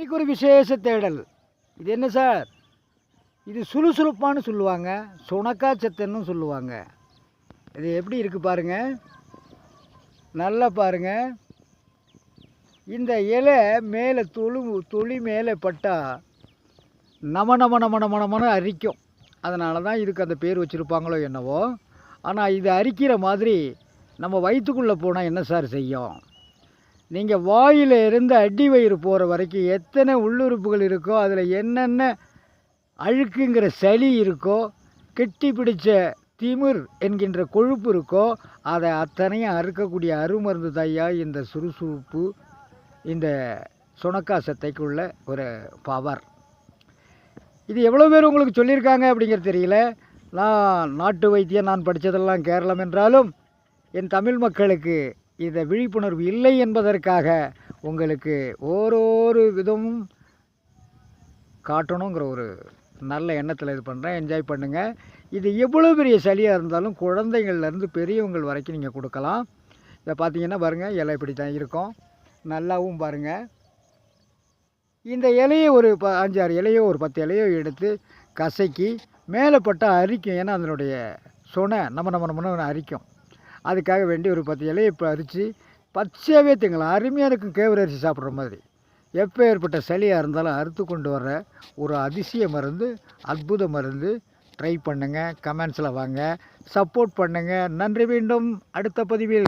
இன்றைக்கி ஒரு விசேஷ தேடல். இது என்ன சார்? இது சுறுசுறுப்பான்னு சொல்லுவாங்க சுணக்கா சத்துன்னு சொல்லுவாங்க. இது எப்படி இருக்குது பாருங்க. நல்லா பாருங்க. இந்த இலை மேலே தொழு துளி மேலே பட்டால் நம நம நம நம நமன்னு அரிக்கும். அதனால தான் இதுக்கு அந்த பேர் வச்சுருப்பாங்களோ என்னவோ. ஆனால் இது அரிக்கிற மாதிரி நம்ம வயிற்றுக்குள்ளே போனால் என்ன சார் செய்யும்? நீங்கள் வாயில் இருந்து அடி வயிறு போகிற வரைக்கும் எத்தனை உள்ளுறுப்புகள் இருக்கோ அதில் என்னென்ன அழுக்குங்கிற சளி இருக்கோ கெட்டி பிடிச்ச திமிர் என்கின்ற கொழுப்பு இருக்கோ அதை அத்தனையும் அறுக்கக்கூடிய அருமருந்து தையா இந்த சுறுசுறுப்பு இந்த சுணக்கா சத்தைக்குள்ள ஒரு பவர் இது எவ்வளோ பேர் உங்களுக்கு சொல்லியிருக்காங்க அப்படிங்கிறது தெரியல. நான் நாட்டு வைத்தியம் நான் படித்ததெல்லாம் கேரளம் என்றாலும் என் தமிழ் மக்களுக்கு இந்த விழிப்புணர்வு இல்லை என்பதற்காக உங்களுக்கு ஓரொரு விதமும் காட்டணுங்கிற ஒரு நல்ல எண்ணத்தில் இது பண்ணுறேன் என்ஜாய் பண்ணுங்கள் இது எவ்வளோ பெரிய சளியாக இருந்தாலும் குழந்தைங்கள்லேருந்து பெரியவங்கள் வரைக்கும் நீங்கள் கொடுக்கலாம். இதை பார்த்தீங்கன்னா பாருங்கள் இலை இப்படி தான் இருக்கும். நல்லாவும் பாருங்கள் இந்த இலையை ஒரு ப அஞ்சாறு இலையோ ஒரு பத்து இலையோ எடுத்து கசக்கி மேலே பட்டால் அரிக்கும். ஏன்னா அதனுடைய சொனை நம்ம நம்ம நம்ம அரிக்கும். அதுக்காக வேண்டி ஒரு பத்து இலையை இப்போ அரித்து பச்சையாகவே திங்கலாம். அருமையாக இருக்கும் கேவரு அரிசி சாப்பிட்ற மாதிரி. எப்போ ஏற்பட்ட சளியாக இருந்தாலும் அறுத்து கொண்டு வர ஒரு அதிசய மருந்து அற்புத மருந்து. ட்ரை பண்ணுங்கள் கமெண்ட்ஸில் வாங்க. சப்போர்ட் பண்ணுங்கள் நன்றி மீண்டும் அடுத்த பதிவில்